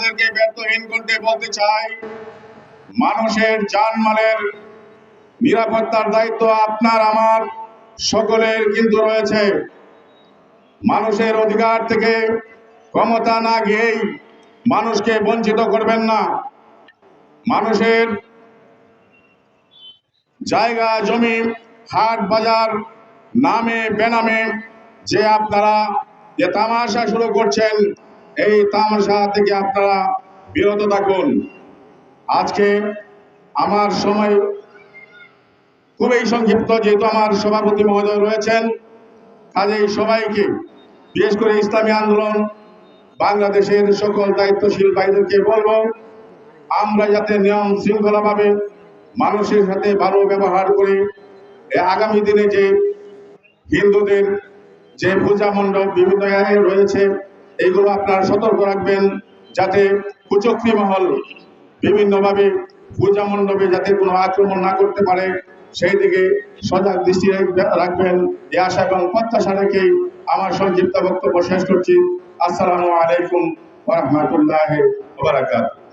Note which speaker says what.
Speaker 1: আপনাদেরকে ব্যর্থহীন করতে বলতে চাই, মানুষের জানমালের নিরাপত্তার দায়িত্ব আপনার, আমার সকলের কিন্তু রয়েছে। মানুষের অধিকার থেকে ক্ষমতা না গিয়েই মানুষকে বঞ্চিত করবেন না। মানুষের জায়গা, জমি, হাট, বাজার নামে, বেনামে যে আপনারা যে তামাশা শুরু করছেন এই তামাশা থেকে আপনারা বিরত থাকুন। আজকে আমার সময় খুবই সংক্ষিপ্ত, যেহেতু আমার সভাপতি মহোদয় রয়েছেন, কাজেই সবাইকে, বিশেষ করে ইসলামী আন্দোলন, বাংলাদেশের সকল দায়িত্বশীল ভাইদেরকে বলব, আমরা যাতে নিয়ম শৃঙ্খলাভাবে মানুষের সাথে ভালো ব্যবহার করি আগামী দিনে যে হিন্দুদের যে পূজা মণ্ডপ বিভিন্ন রয়েছে এইগুলো আপনারা সতর্ক রাখবেন যাতে কুচক্রী মহল বিভিন্নভাবে পূজা মণ্ডপে যাতে কোনো আক্রমণ না করতে পারে, সেই দিকে সজাগ দৃষ্টি রাখবে- রাখবেন। এ আশা এবং প্রত্যাশা রেখে আমার সংক্ষিপ্ত বক্তব্য শেষ করছি। আসসালামু আলাইকুম ওরহমতুল্লাহ বারাকাতুহু।